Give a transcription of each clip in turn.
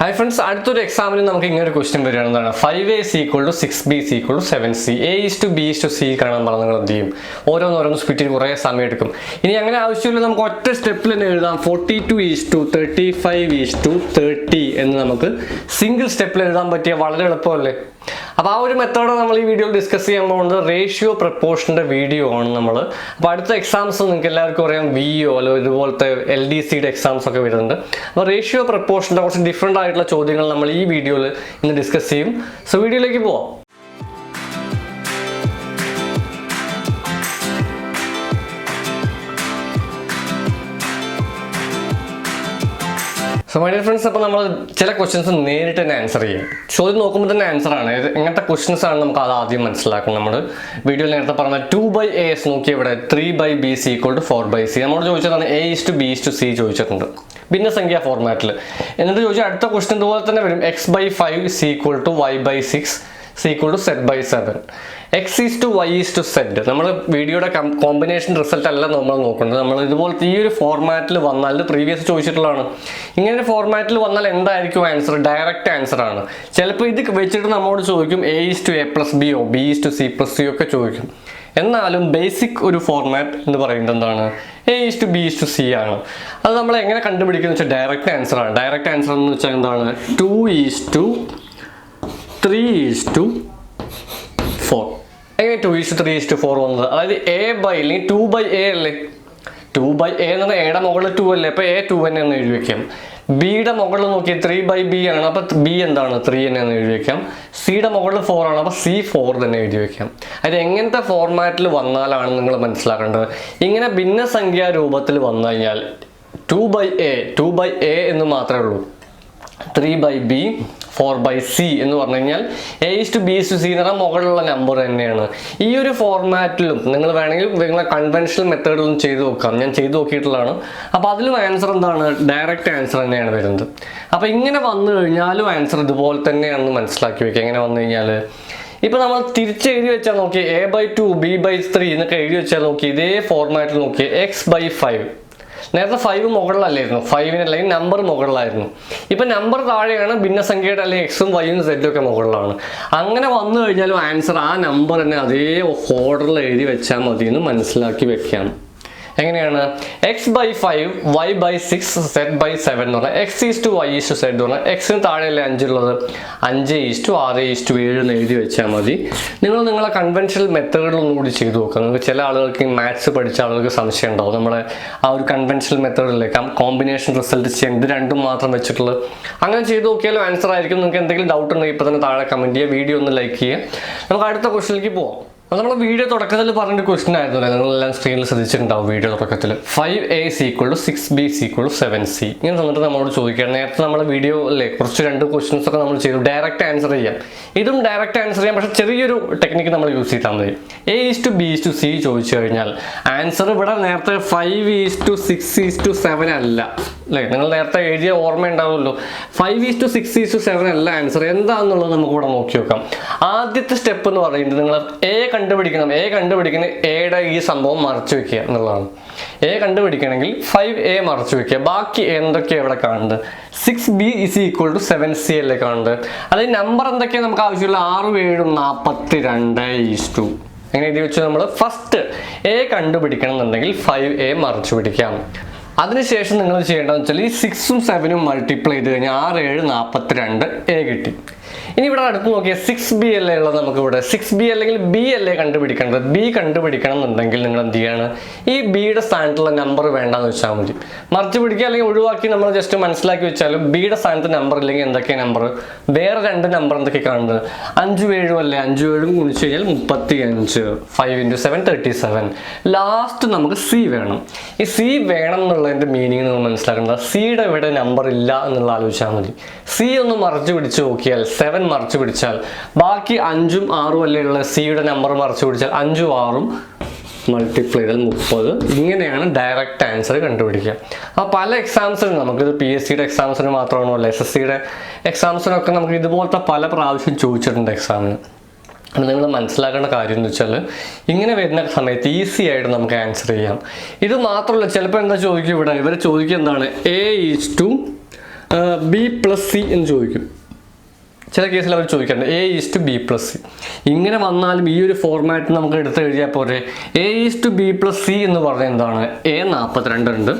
Hi friends അടുത്തൊരു എക്സാമിന് നമുക്ക് ഇങ്ങനെ ഒരു question വരികയാണെന്നാണ് five A C equal to six B C equal to seven C A is to B is to C കാണാൻ പറഞ്ഞാൽ നിങ്ങൾ എന്ത് ചെയ്യും? ഓരോന്നോരോന്ന് സ്പിറ്റിൽ കുറേ സമയം എടുക്കും. ഇനി അങ്ങനെ ആവശ്യമില്ല നമുക്ക് ഒറ്റ സ്റ്റെപ്പിൽ തന്നെ എഴുതാം. Forty two is to thirty five is to thirty എന്ന് നമുക്ക് സിംഗിൾ സ്റ്റെപ്പിൽ എഴുതാൻ പറ്റിയ വളരെ എളുപ്പമല്ലേ? അപ്പോൾ ആ ഒരു മെത്തേഡ് നമ്മൾ ഈ വീഡിയോയിൽ ഡിസ്കസ് ചെയ്യാൻ പോകുന്നത്. റേഷ്യോ പ്രപ്പോർഷന്റെ വീഡിയോ ആണ് നമ്മൾ. അപ്പോൾ അടുത്ത എക്സാംസ് നിങ്ങൾക്ക് എല്ലാവർക്കും അറിയാം. വി ഒ അല്ലോ ഇതുപോലത്തെ എൽ ഡി സിയുടെ എക്സാംസ് ഒക്കെ വരുന്നുണ്ട്. അപ്പോൾ റേഷ്യോ പ്രപ്പോർഷന്റെ കുറച്ച് ഡിഫറെന്റ് ആയിട്ടുള്ള ചോദ്യങ്ങൾ നമ്മൾ ഈ വീഡിയോയിൽ ഇന്ന് ഡിസ്കസ് ചെയ്യും. സോ വീഡിയോയിലേക്ക് പോവാം. സോ മൈ ഡിയർ ഫ്രണ്ട്സ് അപ്പോൾ നമ്മൾ ചില ക്വസ്റ്റ്യൻസ് നേരിട്ട് തന്നെ ആൻസർ ചെയ്യും. ചോദ്യം നോക്കുമ്പോൾ തന്നെ ആൻസർ ആണ്. ഇങ്ങനത്തെ ക്വസ്റ്റ്യൻസ് ആണ് നമുക്ക് അത് ആദ്യം മനസ്സിലാക്കണം നമ്മൾ. വീഡിയോയിൽ നേരത്തെ പറഞ്ഞ ടു ബൈ എ എസ് നോക്കി ഇവിടെ three by B C equal to four by C നമ്മളോട് ചോദിച്ചതാണ് A is to B is to C ചോദിച്ചിട്ടുണ്ട്. ഭിന്നസംഖ്യ ഫോർമാറ്റിൽ എന്നിട്ട് ചോദിച്ചാൽ അടുത്ത ക്വസ്റ്റ്യൻ ഇതുപോലെ തന്നെ വരും. X by five C equal to Y by six C equal to Z by seven X is to Y is to Z നമ്മൾ വീഡിയോയുടെ കോമ്പിനേഷൻ റിസൾട്ട് അല്ല നമ്മൾ നോക്കുന്നത്. നമ്മൾ ഇതുപോലത്തെ ഈ ഒരു ഫോർമാറ്റിൽ വന്നാൽ ഇത് പ്രീവിയസ് ചോദിച്ചിട്ടുള്ളതാണ്. ഇങ്ങനെ ഒരു ഫോർമാറ്റിൽ വന്നാൽ എന്തായിരിക്കും ആൻസർ ഡയറക്റ്റ് ആൻസർ ആണ്. ചിലപ്പോൾ ഇത് വെച്ചിട്ട് നമ്മോട് ചോദിക്കും A is to A plus B or B is to C plus C ഒക്കെ ചോദിക്കും. എന്നാലും ബേസിക് ഒരു ഫോർമാറ്റ് എന്ന് പറയുന്നത് എന്താണ്? A is to B is to C ആണ്. അത് നമ്മൾ എങ്ങനെ കണ്ടുപിടിക്കുന്നത് വെച്ചാൽ ഡയറക്റ്റ് ആൻസർ ആണ്. ഡയറക്റ്റ് ആൻസർ എന്ന് വെച്ചാൽ എന്താണ്? Two is to three is four എങ്ങനെ two is three is four വന്നത്? അതായത് എ ബൈ അല്ലെങ്കിൽ ടു ബൈ എ അല്ലേ? ടു ബൈ എ എന്ന് പറഞ്ഞാൽ എയുടെ മുകളിൽ ടു അല്ലേ? അപ്പോൾ എ ടു തന്നെ എന്ന് എഴുതി വെക്കാം. ബിയുടെ മുകളിൽ നോക്കി ത്രീ ബൈ ബി ആണ്. അപ്പോൾ ബി എന്താണ്? ത്രീ തന്നെ എന്ന് എഴുതി വെക്കാം. സിയുടെ മുകളിൽ ഫോർ ആണ്. അപ്പോൾ സി ഫോർ തന്നെ എഴുതി വെക്കാം. അത് എങ്ങനത്തെ ഫോർമാറ്റിൽ വന്നാലാണ് നിങ്ങൾ മനസ്സിലാക്കേണ്ടത്? ഇങ്ങനെ ഭിന്നസംഖ്യാ രൂപത്തിൽ വന്നു കഴിഞ്ഞാൽ two by A two by A എന്ന് മാത്രമേ ഉള്ളൂ. Three by B four by C എന്ന് പറഞ്ഞു കഴിഞ്ഞാൽ എ ടു ബി മുകളിലുള്ള നമ്പർ തന്നെയാണ്. ഈ ഒരു ഫോർമാറ്റിലും നിങ്ങൾ വേണമെങ്കിൽ നിങ്ങളെ കൺവെൻഷണൽ മെത്തേഡിലും ചെയ്തു നോക്കാം. ഞാൻ ചെയ്തു നോക്കിയിട്ടുള്ളതാണ്. അപ്പോൾ അതിലും ആൻസർ എന്താണ്? ഡയറക്റ്റ് ആൻസർ തന്നെയാണ് വരുന്നത്. അപ്പോൾ ഇങ്ങനെ വന്നു കഴിഞ്ഞാലും ആൻസർ ഇതുപോലെ തന്നെയാണെന്ന് മനസ്സിലാക്കി വെക്കുക. എങ്ങനെ വന്നു കഴിഞ്ഞാൽ ഇപ്പൊ നമ്മൾ തിരിച്ച് എഴുതി വെച്ചാൽ നോക്കി A by two B by three എന്നൊക്കെ എഴുതി വെച്ചാൽ നോക്കി ഇതേ ഫോർമാറ്റിൽ നോക്കി എക്സ് ബൈ ഫൈവ് നേരത്തെ ഫൈവ് മുകളിലല്ലായിരുന്നു. ഫൈവിന് അല്ലെങ്കിൽ നമ്പർ മുകളിലായിരുന്നു. ഇപ്പം നമ്പർ താഴെയാണ് ഭിന്നസംഖ്യയുടെ അല്ലെങ്കിൽ എക്സും വൈയും സെറ്റും ഒക്കെ മുകളിലാണ്. അങ്ങനെ വന്നു കഴിഞ്ഞാലും ആൻസർ ആ നമ്പർ തന്നെ അതേ ഓർഡറിൽ എഴുതി വെച്ചാൽ മതി എന്ന് മനസ്സിലാക്കി വെക്കാം. എങ്ങനെയാണ്? X by five Y by six Z by seven എന്ന് പറഞ്ഞാൽ X is to Y is to Z എന്ന് പറഞ്ഞാൽ എക്സിന് താഴെയല്ലേ അഞ്ചുള്ളത് അഞ്ച് ഈസ് ടു ആറ് ഈസ് ടു ഏഴ് എന്ന് എഴുതി വെച്ചാൽ മതി. നിങ്ങൾ നിങ്ങളെ കൺവെൻഷണൽ മെത്തേഡിലൊന്നും കൂടി ചെയ്തു നോക്കുക നിങ്ങൾക്ക് ചില ആളുകൾക്ക് മാത്സ് പഠിച്ച ആളുകൾക്ക് സംശയം ഉണ്ടാവും. നമ്മളെ ആ ഒരു കൺവെൻഷണൽ മെത്തേഡിലേക്ക് കോമ്പിനേഷൻ റിസൾട്ട് ചെയ്യാൻ ഇത് രണ്ടും മാത്രം വെച്ചിട്ടുള്ളത്. അങ്ങനെ ചെയ്തു നോക്കിയാലും ആൻസർ ആയിരിക്കും. നിങ്ങൾക്ക് എന്തെങ്കിലും ഡൗട്ട് ഉണ്ടെങ്കിൽ ഇപ്പോൾ തന്നെ താഴെ കമന്റ് ചെയ്യുക. വീഡിയോ ഒന്ന് ലൈക്ക് ചെയ്യുക. നമുക്ക് അടുത്ത ക്വസ്റ്റിലേക്ക് പോവാം. നമ്മൾ വീഡിയോ തുടക്കത്തിൽ പറഞ്ഞൊരു ക്വസ്റ്റൻ നിങ്ങൾ നിങ്ങളെല്ലാം സ്ക്രീനിൽ ശ്രദ്ധിച്ചിട്ടുണ്ടാവും വീഡിയോ തുടക്കത്തിൽ five A C equal to six B C equal to seven C ഇങ്ങനെ തന്നിട്ട് നമ്മളോട് ചോദിക്കുകയാണ് നേരത്തെ നമ്മൾ വീഡിയോ അല്ലേ കുറച്ച് രണ്ട് ക്വസ്റ്റൻസ് ഒക്കെ നമ്മൾ ചെയ്തു. ഡയറക്റ്റ് ആൻസർ ചെയ്യാം. ഇതും ഡയറക്റ്റ് ആൻസർ ചെയ്യാം. പക്ഷേ ചെറിയൊരു ടെക്നിക്ക് നമ്മൾ യൂസ് ചെയ്താൽ മതി. A is to B is to C ചോദിച്ചു കഴിഞ്ഞാൽ ആൻസർ ഇവിടെ നേരത്തെ five is to six is to seven അല്ല. അല്ലേ? നിങ്ങൾ നേരത്തെ എഴുതിയ ഓർമ്മ ഉണ്ടാവുമല്ലോ five is to six is to seven അല്ല ആൻസർ എന്താണെന്നുള്ളത് നമുക്ക് ഇവിടെ നോക്കി നോക്കാം ആദ്യത്തെ സ്റ്റെപ്പ് എന്ന് പറയുന്നത് നിങ്ങൾ എ കണ്ടുപിടിക്കണം. എ കണ്ടുപിടിക്കുന്ന എയുടെ ഈ സംഭവം മറച്ചു വെക്കുക എന്നുള്ളതാണ്. എ കണ്ടുപിടിക്കണമെങ്കിൽ ഫൈവ് എ മറച്ചു വെക്കുക. ബാക്കി എന്തൊക്കെയാണ് ഇവിടെ കാണുന്നത്? Six B is equal to seven C അല്ലേ കാണുന്നത്? അതായത് നമ്പർ എന്തൊക്കെയാണ് നമുക്ക് ആവശ്യമുള്ള? ആറും ഏഴും നാൽപ്പത്തി രണ്ട് ഈസ് ടു അങ്ങനെ എഴുതി വെച്ച് നമ്മൾ ഫസ്റ്റ് എ കണ്ടുപിടിക്കണം എന്നുണ്ടെങ്കിൽ ഫൈവ് എ മറച്ചു പിടിക്കാം. അതിനുശേഷം നിങ്ങൾ ചെയ്യേണ്ടതെന്ന് വെച്ചാൽ ഈ സിക്സും സെവനും മൾട്ടിപ്ലൈ ചെയ്ത് കഴിഞ്ഞാൽ ആറ് ഏഴ് നാൽപ്പത്തി രണ്ട് എ കിട്ടി. ഇനി ഇവിടെ അടുത്ത് നോക്കിയ സിക്സ് ബി അല്ലേ ഉള്ളത് നമുക്ക് ഇവിടെ സിക്സ് ബി അല്ലെങ്കിൽ ബി അല്ലേ കണ്ടുപിടിക്കേണ്ടത്? ബി കണ്ടുപിടിക്കണം എന്നുണ്ടെങ്കിൽ നിങ്ങൾ എന്ത് ചെയ്യാണ്? ഈ ബിയുടെ സ്ഥാനത്തുള്ള നമ്പർ വേണ്ടെന്ന് വെച്ചാൽ മതി. മറിച്ച് പിടിക്കുക അല്ലെങ്കിൽ ഒഴിവാക്കി നമ്മൾ ജസ്റ്റ് മനസ്സിലാക്കി വെച്ചാലും ബിയുടെ സ്ഥാനത്ത് നമ്പർ ഇല്ലെങ്കിൽ എന്തൊക്കെയാണ് നമ്പർ വേറെ രണ്ട് നമ്പർ എന്തൊക്കെ കാണുന്നത്? അഞ്ചും ഏഴും അല്ലേ? അഞ്ചും ഏഴും ഗുണിച്ചു കഴിഞ്ഞാൽ മുപ്പത്തി അഞ്ച് five into seven thirty seven last നമുക്ക് സി വേണം. ഈ സി വേണം എന്നുള്ളതിന്റെ മീനിങ് നമ്മൾ മനസ്സിലാക്കേണ്ടത് സിയുടെ ഇവിടെ നമ്പർ ഇല്ല എന്നുള്ള ആലോചിച്ചാൽ മതി. സി ഒന്ന് മറിച്ച് പിടിച്ച് നോക്കിയാൽ സെവൻ മറിച്ച് പിടിച്ചാൽ. ബാക്കി അഞ്ചും ആറും അല്ലേ ഉള്ള സിയുടെ നമ്പർ മറിച്ചു പിടിച്ചാൽ അഞ്ചും ആറും മൾട്ടിപ്ലൈ ചെയ്താൽ മുപ്പത്. ഇങ്ങനെയാണ് ഡയറക്റ്റ് ആൻസർ കണ്ടുപിടിക്കുക. അപ്പോൾ പല എക്സാംസിനും നമുക്കിത് പി എസ് സിയുടെ എക്സാംസിന് മാത്രമാണോ അല്ല? എസ് എസ് സിയുടെ എക്സാംസിനൊക്കെ നമുക്ക് ഇതുപോലത്തെ പല പ്രാവശ്യം ചോദിച്ചിട്ടുണ്ട് എക്സാമിന് അത് നിങ്ങൾ മനസ്സിലാക്കേണ്ട കാര്യം എന്ന് വെച്ചാൽ ഇങ്ങനെ വരുന്ന സമയത്ത് ഈസി ആയിട്ട് നമുക്ക് ആൻസർ ചെയ്യാം. ഇത് മാത്രമല്ല ചിലപ്പോൾ എന്താ ചോദിക്കും ഇവിടെ? ഇവർ ചോദിക്കുക എന്താണ്? A is to B plus C എന്ന് ചോദിക്കും. ചില കേസിൽ അവർ ചോദിക്കാറുണ്ട് A is to B plus C ഇങ്ങനെ വന്നാലും ഈ ഒരു ഫോർമാറ്റ് നമുക്ക് എടുത്തു കഴിഞ്ഞാൽ പോരെ. A is to B plus C എന്ന് പറഞ്ഞാൽ എന്താണ്? എ നാൽപ്പത്തിരണ്ട് ഉണ്ട്.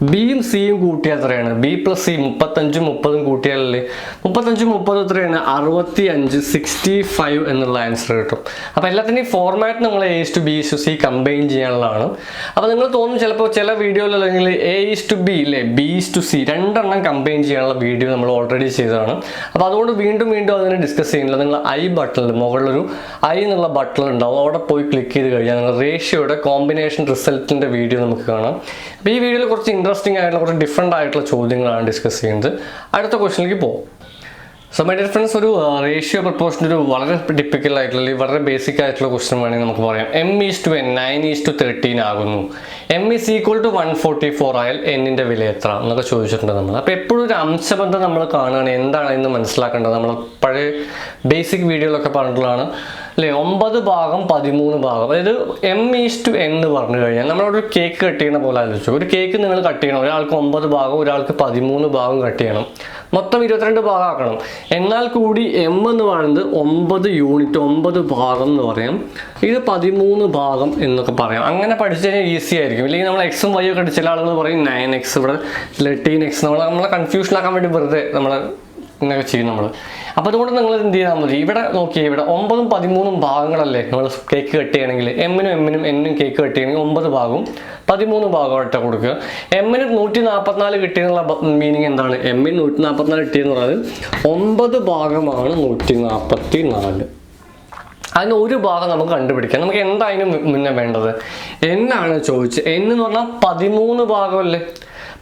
ബിയും സിയും കൂട്ടിയാൽ എത്രയാണ്? ബി പ്ലസ് സി മുപ്പത്തഞ്ചും മുപ്പതും കൂട്ടിയാലല്ലേ? മുപ്പത്തഞ്ചും മുപ്പതും എത്രയാണ്? അറുപത്തി അഞ്ച് സിക്സ്റ്റി ഫൈവ് എന്നുള്ള ആൻസർ കിട്ടും. അപ്പോൾ എല്ലാത്തിന്റെയും ഫോർമാറ്റ് നമ്മൾ A is to B is to C combine ചെയ്യാനുള്ളതാണ്. അപ്പോൾ നിങ്ങൾ തോന്നും ചിലപ്പോൾ ചില വീഡിയോയിൽ അല്ലെങ്കിൽ എ ഈസ് ടു ബി ഇല്ലേ ബി ഈസ് ടു സി രണ്ടെണ്ണം കമ്പൈൻ ചെയ്യാനുള്ള വീഡിയോ നമ്മൾ ഓൾറെഡി ചെയ്തതാണ്. അപ്പോൾ അതുകൊണ്ട് വീണ്ടും വീണ്ടും അതിനെ ഡിസ്കസ് ചെയ്യുന്നില്ല. നിങ്ങൾ ഐ ബട്ടണിൽ മുകളിലൊരു ഐ എന്നുള്ള ബട്ടൺ ഉണ്ടാവും. അവിടെ പോയി ക്ലിക്ക് ചെയ്ത് കഴിഞ്ഞാൽ നിങ്ങൾ റേഷ്യോയുടെ കോമ്പിനേഷൻ റിസൾട്ടിന്റെ വീഡിയോ നമുക്ക് കാണാം. അപ്പോൾ ഈ വീഡിയോയിൽ കുറച്ച് ഇൻട്രസ്റ്റിംഗ് ആയിട്ടുള്ള കുറച്ച് ഡിഫറെന്റ് ആയിട്ടുള്ള ചോദ്യങ്ങളാണ് ഡിസ്കസ് ചെയ്യുന്നത്. അടുത്ത ക്വസ്റ്റിനിലേക്ക് പോകും സോ മൈ ഡിയർ ഫ്രണ്ട്സ് ഒരു റേഷ്യോ പ്രപ്പോർഷൻ ഒരു വളരെ ടിപ്പിക്കൽ ആയിട്ടുള്ള വളരെ ബേസിക് ആയിട്ടുള്ള ക്വസ്റ്റൻ വേണമെങ്കിൽ നമുക്ക് പറയാം. M is to N nine is to thirteen ആകുന്നു. M is equal to one forty four ആയാൽ എന്നിന്റെ വില എത്ര എന്നൊക്കെ ചോദിച്ചിട്ടുണ്ട് നമ്മൾ. അപ്പോൾ എപ്പോഴും ഒരു അംശബന്ധം നമ്മൾ കാണുകയാണ്. എന്താണ് എന്ന് മനസ്സിലാക്കേണ്ടത്? നമ്മൾ പഴയ ബേസിക് വീഡിയോയിലൊക്കെ പറഞ്ഞിട്ടുള്ളതാണ്. അല്ലേ? ഒമ്പത് ഭാഗം പതിമൂന്ന് ഭാഗം. അതായത് എം ഈസ് ടു എൻ എന്ന് പറഞ്ഞു കഴിഞ്ഞാൽ നമ്മളൊരു കേക്ക് കട്ട് ചെയ്യുന്ന പോലെ ആലോചിച്ചു. ഒരു കേക്ക് നിങ്ങൾ കട്ട് ചെയ്യണം. ഒരാൾക്ക് ഒമ്പത് ഭാഗം ഒരാൾക്ക് പതിമൂന്ന് ഭാഗം കട്ട് ചെയ്യണം. മൊത്തം ഇരുപത്തിരണ്ട് ഭാഗം ആക്കണം. എന്നാൽ കൂടി എം എന്ന് പറയുന്നത് ഒമ്പത് യൂണിറ്റ് ഒമ്പത് ഭാഗം എന്ന് പറയാം. ഇത് പതിമൂന്ന് ഭാഗം എന്നൊക്കെ പറയാം. അങ്ങനെ പഠിച്ചു കഴിഞ്ഞാൽ ഈസി ആയിരിക്കും. ഇല്ലെങ്കിൽ നമ്മൾ എക്സും വൈ ഒക്കെ ചില ആളുകൾ പറയും നയൻ എക്സ് ഇവിടെ തേർട്ടീൻ എക്സ് നമ്മൾ നമ്മളെ കൺഫ്യൂഷൻ ആക്കാൻ വേണ്ടി വെറുതെ നമ്മൾ ഇങ്ങനെയൊക്കെ ചെയ്യും നമ്മൾ അപ്പോൾ അതുകൊണ്ട് നിങ്ങൾ എന്ത് ചെയ്താൽ മതി. ഇവിടെ നോക്കിയാൽ ഇവിടെ ഒമ്പതും പതിമൂന്നും ഭാഗങ്ങളല്ലേ? നമ്മൾ കേക്ക് കട്ട് ചെയ്യണമെങ്കിൽ എമ്മിനും എമ്മിനും എന്നും കേക്ക് കട്ട് ചെയ്യണമെങ്കിൽ ഒമ്പത് ഭാഗവും പതിമൂന്ന് ഭാഗമായിട്ട് കൊടുക്കുക. എമ്മിന് നൂറ്റി നാൽപ്പത്തിനാല് കിട്ടിയെന്നുള്ള മീനിങ് എന്താണ്? എമ്മിന് നൂറ്റി നാൽപ്പത്തിനാല് കിട്ടിയെന്ന് പറയുന്നത് ഒമ്പത് ഭാഗമാണ് നൂറ്റി നാൽപ്പത്തി നാല് അതിന് ഒരു ഭാഗം നമുക്ക് കണ്ടുപിടിക്കാം. നമുക്ക് എന്തായാലും മുന്നേ വേണ്ടത്? എന്നാണ് ചോദിച്ചത്. എന്ന് പറഞ്ഞാൽ പതിമൂന്ന് ഭാഗമല്ലേ?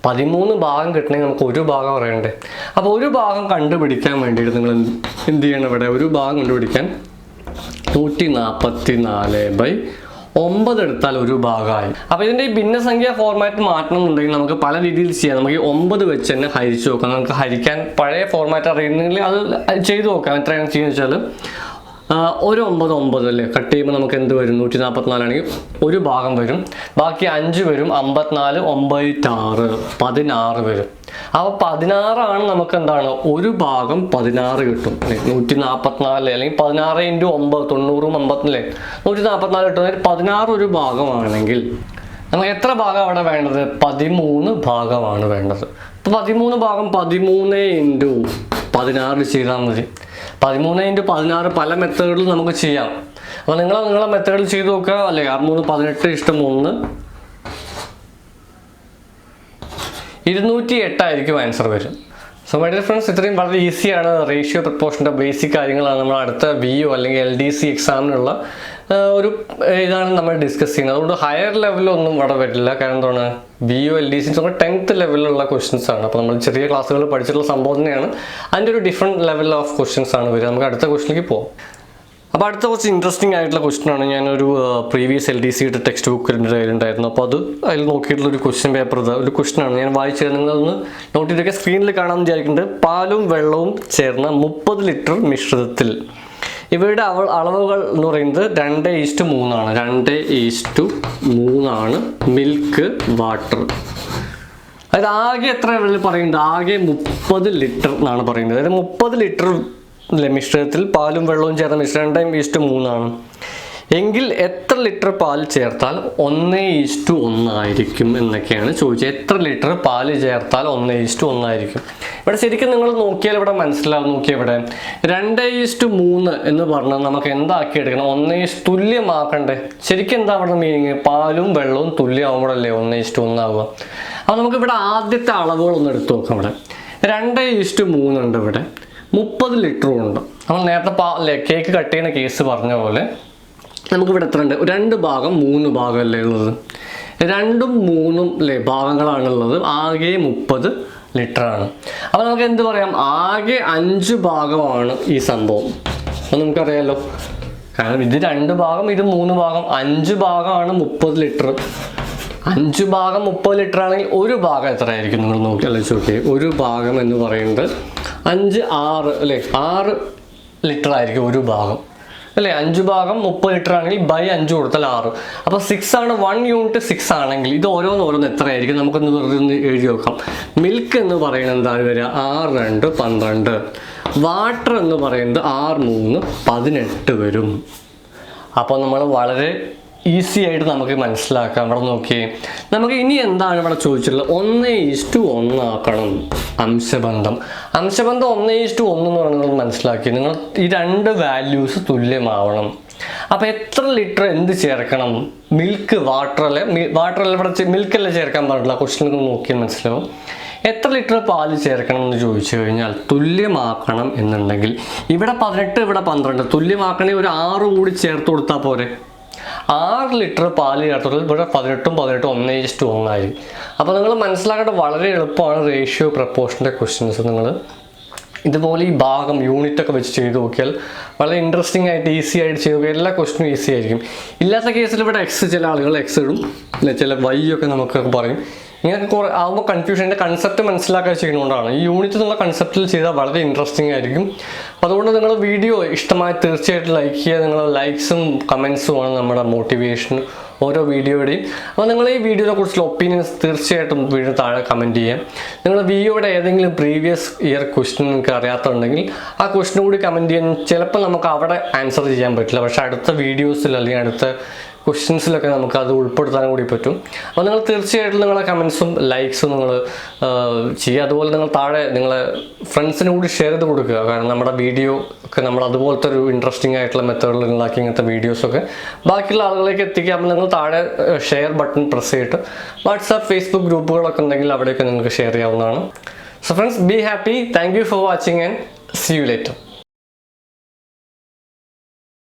പതിമൂന്ന് ഭാഗം കിട്ടണമെങ്കിൽ നമുക്ക് ഒരു ഭാഗം അറിയണ്ടേ? അപ്പോൾ ഒരു ഭാഗം കണ്ടുപിടിക്കാൻ വേണ്ടിയിട്ട് നിങ്ങൾ എന്ത് ചെയ്യണം ഇവിടെ? ഒരു ഭാഗം കണ്ടുപിടിക്കാൻ നൂറ്റി നാൽപ്പത്തി നാല് ബൈ ഒമ്പത് എടുത്താൽ ഒരു ഭാഗമായി. അപ്പോൾ ഇതിന്റെ ഈ ഭിന്നസംഖ്യ ഫോർമാറ്റ് മാറ്റണമെന്നുണ്ടെങ്കിൽ നമുക്ക് പല രീതിയിൽ ചെയ്യാം. നമുക്ക് ഈ ഒമ്പത് വെച്ച് തന്നെ ഹരിച്ചു നോക്കാം. നമുക്ക് ഹരിക്കാൻ പഴയ ഫോർമാറ്റ് അറിയുന്നെങ്കിൽ അത് ചെയ്തു നോക്കാം. എത്രയാണ് ചെയ്യുന്നത് വെച്ചാൽ ഒരു ഒമ്പത് ഒമ്പത് അല്ലേ കട്ട് ചെയ്യുമ്പോൾ നമുക്ക് എന്ത് വരും? നൂറ്റി നാൽപ്പത്തിനാലാണെങ്കിൽ ഒരു ഭാഗം വരും. ബാക്കി അഞ്ച് വരും. അമ്പത്തിനാല് ഒമ്പത്താറ് പതിനാറ് വരും. അപ്പോൾ പതിനാറാണ് നമുക്ക് എന്താണ്? ഒരു ഭാഗം പതിനാറ് കിട്ടും. അല്ലേ? നൂറ്റി നാൽപ്പത്തിനാല് അല്ലെങ്കിൽ പതിനാറ് ഇന്റു ഒമ്പത് തൊണ്ണൂറും അമ്പത്തിനല്ലേ? നൂറ്റി നാൽപ്പത്തിനാല് കിട്ടും പതിനാറ് ഒരു ഭാഗമാണെങ്കിൽ നമുക്ക് എത്ര ഭാഗം അവിടെ വേണ്ടത്? പതിമൂന്ന് ഭാഗമാണ് വേണ്ടത്. അപ്പോൾ പതിമൂന്ന് ഭാഗം പതിമൂന്ന് ഇന്റു പതിനാറ് ചെയ്താൽ മതി. പതിമൂന്ന് ഇന്റു പതിനാറ് പല മെത്തേഡിലും നമുക്ക് ചെയ്യാം. അപ്പോൾ നിങ്ങൾ നിങ്ങളെ മെത്തേഡിൽ ചെയ്ത് നോക്കുക. അല്ലേ അറുന്നൂറ് പതിനെട്ട് ഇഷ്ടം ഒന്ന് ഇരുന്നൂറ്റി എട്ടായിരിക്കും ആൻസർ വരും. സോ മൈ ഡിയർ ഫ്രണ്ട്സ് ഇത്രയും വളരെ ഈസിയാണ് റേഷ്യോ പ്രപ്പോർഷന്റെ ബേസിക് കാര്യങ്ങളാണ്. നമ്മൾ അടുത്ത വി ഒ അല്ലെങ്കിൽ എൽ ഡി സി എക്സാമിനുള്ള ഒരു ഇതാണ് നമ്മൾ ഡിസ്കസ് ചെയ്യുന്നത്. അതുകൊണ്ട് ഹയർ ലെവലൊന്നും ഇവിടെ വരില്ല. കാരണം എന്താണ്? B O L D C നമ്മൾ ടെൻത്ത് ലെവലിലുള്ള ക്വസ്റ്റ്യൻസ് ആണ്. അപ്പോൾ നമ്മൾ ചെറിയ ക്ലാസ്സുകൾ പഠിച്ചിട്ടുള്ള സംഭവം തന്നെയാണ്. അതിന്റെ ഒരു ഡിഫറെന്റ് ലെവൽ ഓഫ് ക്വസ്റ്റ്യൻസ് ആണ് വരിക. നമുക്ക് അടുത്ത ക്വസ്റ്റിലേക്ക് പോകാം അപ്പോൾ അടുത്ത കുറച്ച് ഇൻട്രസ്റ്റിംഗ് ആയിട്ടുള്ള ക്വസ്റ്റൻ ആണ്. ഞാനൊരു പ്രീവിയസ് എൽ ഡി സിയുടെ ടെക്സ്റ്റ് ബുക്ക് എന്റെ കയ്യിലുണ്ടായിരുന്നു. അപ്പോൾ അത് അതിൽ നോക്കിയിട്ടുള്ള ഒരു ക്വസ്റ്റ്യൻ പേപ്പർ ഒരു ക്വസ്റ്റൻ ആണ്. ഞാൻ വായിച്ചത് നിങ്ങളൊന്ന് നോട്ട് ചെയ്തൊക്കെ സ്ക്രീനിൽ കാണാമെന്ന് വിചാരിക്കുന്നുണ്ട്. പാലും വെള്ളവും ചേർന്ന മുപ്പത് ലിറ്റർ മിശ്രിതത്തിൽ. ഇവയുടെ അവൾ അളവുകൾ എന്ന് പറയുന്നത് രണ്ട് ഈസ്റ്റ് മൂന്നാണ്. രണ്ട് ഈസ്റ്റ് മൂന്നാണ്. Milk water. അതായത് ആകെ എത്ര വെള്ളം പറയുന്നുണ്ട്? ആകെ മുപ്പത് ലിറ്റർ എന്നാണ് പറയുന്നത്. അതായത് മുപ്പത് ലിറ്റർ മിശ്രിതത്തിൽ പാലും വെള്ളവും ചേർന്ന മിശ്രം രണ്ടേം ഈസ്റ്റ് മൂന്നാണ്. എങ്കിൽ എത്ര ലിറ്റർ പാൽ ചേർത്താൽ ഒന്ന് ഈസ്റ്റു ഒന്നായിരിക്കും എന്നൊക്കെയാണ് ചോദിച്ചത്. എത്ര ലിറ്റർ പാൽ ചേർത്താൽ ഒന്ന് ഈസ്റ്റു ഒന്നായിരിക്കും? ഇവിടെ ശരിക്കും നിങ്ങൾ നോക്കിയാൽ ഇവിടെ മനസ്സിലാവും. നോക്കിയാൽ ഇവിടെ. രണ്ട് ഈസ്റ്റു മൂന്ന് എന്ന് പറഞ്ഞാൽ നമുക്ക് എന്താക്കി എടുക്കണം? ഒന്ന് ഈസ്റ്റ് തുല്യമാക്കണ്ടേ? ശരിക്കും എന്താ അവിടെ മീനിങ് പാലും വെള്ളവും തുല്യമാകുമ്പോഴല്ലേ ഒന്ന് ഈസ്റ്റു ഒന്നാവുക? അപ്പോൾ നമുക്ക് ഇവിടെ ആദ്യത്തെ അളവുകൾ ഒന്ന് എടുത്തു നോക്കാം ഇവിടെ. രണ്ട് ഈസ്റ്റു മൂന്നുണ്ട് ഇവിടെ. മുപ്പത് ലിറ്ററും ഉണ്ട്. നമ്മൾ നേരത്തെ പാ കേക്ക് കട്ട് ചെയ്യുന്ന കേസ് പറഞ്ഞ പോലെ നമുക്കിവിടെ എത്ര ഉണ്ട്? രണ്ട് ഭാഗം മൂന്ന് ഭാഗം അല്ലേ ഉള്ളത്? രണ്ടും മൂന്നും അല്ലേ ഭാഗങ്ങളാണുള്ളത്. ആകെ മുപ്പത് ലിറ്ററാണ് അപ്പോൾ നമുക്ക് എന്ത് പറയാം? ആകെ അഞ്ച് ഭാഗമാണ് ഈ സംഭവം. അപ്പം നമുക്കറിയാലോ. കാരണം ഇത് രണ്ട് ഭാഗം ഇത് മൂന്ന് ഭാഗം. അഞ്ച് ഭാഗമാണ് മുപ്പത് ലിറ്റർ അഞ്ച് ഭാഗം മുപ്പത് ലിറ്റർ ആണെങ്കിൽ ഒരു ഭാഗം എത്രയായിരിക്കും നിങ്ങൾ നോക്കി ആലോചിച്ച് നോക്കിയേ. ഒരു ഭാഗം എന്ന് പറയുന്നത് അഞ്ച് ആറ് അല്ലേ ആറ് ലിറ്റർ ആയിരിക്കും ഒരു ഭാഗം. അല്ലേ? അഞ്ച് ഭാഗം മുപ്പത് ലിറ്റർ ആണെങ്കിൽ ബൈ അഞ്ച് കൊടുത്താൽ ആറ്. അപ്പോൾ സിക്സ് ആണ് വൺ യൂണിറ്റ് സിക്സ് ആണെങ്കിൽ ഇത് ഓരോന്ന് ഓരോന്ന് എത്രയായിരിക്കും? നമുക്കൊന്ന് വെറുതെ ഒന്ന് എഴുതി നോക്കാം. മിൽക്ക് എന്ന് പറയുന്നത് എന്താണ് വരിക? ആറ് രണ്ട് പന്ത്രണ്ട്. വാട്ടർ എന്ന് പറയുന്നത് ആറ് മൂന്ന് പതിനെട്ട് വരും. അപ്പോൾ നമ്മൾ വളരെ ഈസി ആയിട്ട് നമുക്ക് മനസ്സിലാക്കാം. ഇവിടെ നോക്കിയേ. നമുക്ക് ഇനി എന്താണ് ഇവിടെ ചോദിച്ചിട്ടുള്ളത്? ഒന്ന് ഈസ്റ്റു ഒന്നാക്കണം അംശബന്ധം. അംശബന്ധം ഒന്ന് ഈസ്റ്റു ഒന്ന് എന്ന് പറയുന്നത് മനസ്സിലാക്കി. നിങ്ങൾ ഈ രണ്ട് വാല്യൂസ് തുല്യമാവണം. അപ്പോൾ എത്ര ലിറ്റർ എന്ത് ചേർക്കണം? മിൽക്ക് വാട്ടറല്ലേ വാട്ടറല്ല ഇവിടെ മിൽക്കല്ലേ ചേർക്കാൻ പാടില്ല? ക്വസ്റ്റ്യൻ നോക്കിയാൽ മനസ്സിലാവും. എത്ര ലിറ്റർ പാൽ ചേർക്കണം എന്ന് ചോദിച്ചു കഴിഞ്ഞാൽ തുല്യമാക്കണം എന്നുണ്ടെങ്കിൽ ഇവിടെ പതിനെട്ട് ഇവിടെ പന്ത്രണ്ട്. തുല്യമാക്കണേ ഒരു ആറ് കൂടി ചേർത്ത് കൊടുത്താൽ പോരെ? ആറ് ലിറ്റർ പാൽ ചേർത്തിട്ട് ഇവിടെ പതിനെട്ടും പതിനെട്ടും ഒന്നേ ജസ്റ്റ് ഒന്നായി അപ്പോൾ നിങ്ങൾ മനസ്സിലാക്കേണ്ട വളരെ എളുപ്പമാണ് റേഷ്യോ പ്രപ്പോർഷന്റെ ക്വസ്റ്റ്യൻസ് നിങ്ങൾ ഇതുപോലെ ഈ ഭാഗം യൂണിറ്റ് ഒക്കെ വെച്ച് ചെയ്ത് നോക്കിയാൽ വളരെ ഇൻട്രസ്റ്റിംഗ് ആയിട്ട് ഈസി ആയിട്ട് ചെയ്ത് നോക്കിയാൽ എല്ലാ ക്വസ്റ്റിനും ഈസി ആയിരിക്കും. ഇല്ലാത്ത കേസിൽ ഇവിടെ എക്സ് ചില ആളുകൾ എക്സ് ഇടും. ചില വൈ ഒക്കെ നമുക്ക് പറയും. ഇങ്ങനെയൊക്കെ കുറെ ആകുമ്പോൾ കൺഫ്യൂഷന്റെ കൺസെപ്റ്റ് മനസ്സിലാക്കാൻ ചെയ്യുന്നതുകൊണ്ടാണ് ഈ യൂണിറ്റ് എന്നുള്ള കൺസെപ്റ്റിൽ ചെയ്താൽ വളരെ ഇൻട്രസ്റ്റിംഗ് ആയിരിക്കും. അതുകൊണ്ട് നിങ്ങൾ വീഡിയോ ഇഷ്ടമായി തീർച്ചയായിട്ടും ലൈക്ക് ചെയ്യുക. നിങ്ങളുടെ ലൈക്സും കമൻസും ആണ് നമ്മുടെ മോട്ടിവേഷൻ ഓരോ വീഡിയോയുടെയും അപ്പോൾ നിങ്ങൾ ഈ വീഡിയോനെ കുറിച്ചുള്ള ഒപ്പീനിയൻസ് തീർച്ചയായിട്ടും വീഡിയോ താഴെ കമന്റ് ചെയ്യാം നിങ്ങൾ വീഡിയോയുടെ ഏതെങ്കിലും പ്രീവിയസ് ഇയർ ക്വസ്റ്റ്യൻ നിങ്ങൾക്ക് അറിയാത്തുണ്ടെങ്കിൽ ആ ക്വസ്റ്റ്യൻ കൂടി കമന്റ് ചെയ്യാൻ ചിലപ്പോൾ നമുക്ക് അവിടെ ആൻസർ ചെയ്യാൻ പറ്റില്ല. പക്ഷേ അടുത്ത വീഡിയോസിൽ അല്ലെങ്കിൽ അടുത്ത ക്വസ്റ്റ്യൻസിലൊക്കെ നമുക്ക് അത് ഉൾപ്പെടുത്താനും കൂടി പറ്റും. അപ്പോൾ നിങ്ങൾ തീർച്ചയായിട്ടും നിങ്ങളെ കമൻസും ലൈക്സും നിങ്ങൾ ചെയ്യുക. അതുപോലെ നിങ്ങൾ താഴെ നിങ്ങളെ ഫ്രണ്ട്സിന് കൂടി ഷെയർ ചെയ്ത് കൊടുക്കുക. കാരണം നമ്മുടെ വീഡിയോ ഒക്കെ നമ്മൾ അതുപോലത്തെ ഒരു ഇൻട്രസ്റ്റിംഗ് ആയിട്ടുള്ള മെത്തേഡിൽ ഉണ്ടാക്കി ഇങ്ങനത്തെ വീഡിയോസൊക്കെ ബാക്കിയുള്ള ആളുകളിലേക്ക് എത്തിക്കുക. നിങ്ങൾ താഴെ ഷെയർ ബട്ടൺ പ്രസ് ചെയ്തിട്ട് വാട്സാപ്പ് ഫേസ്ബുക്ക് ഗ്രൂപ്പുകളൊക്കെ ഉണ്ടെങ്കിൽ അവിടെയൊക്കെ നിങ്ങൾക്ക് ഷെയർ ചെയ്യാവുന്നതാണ്. So friends be happy thank you for watching and see you later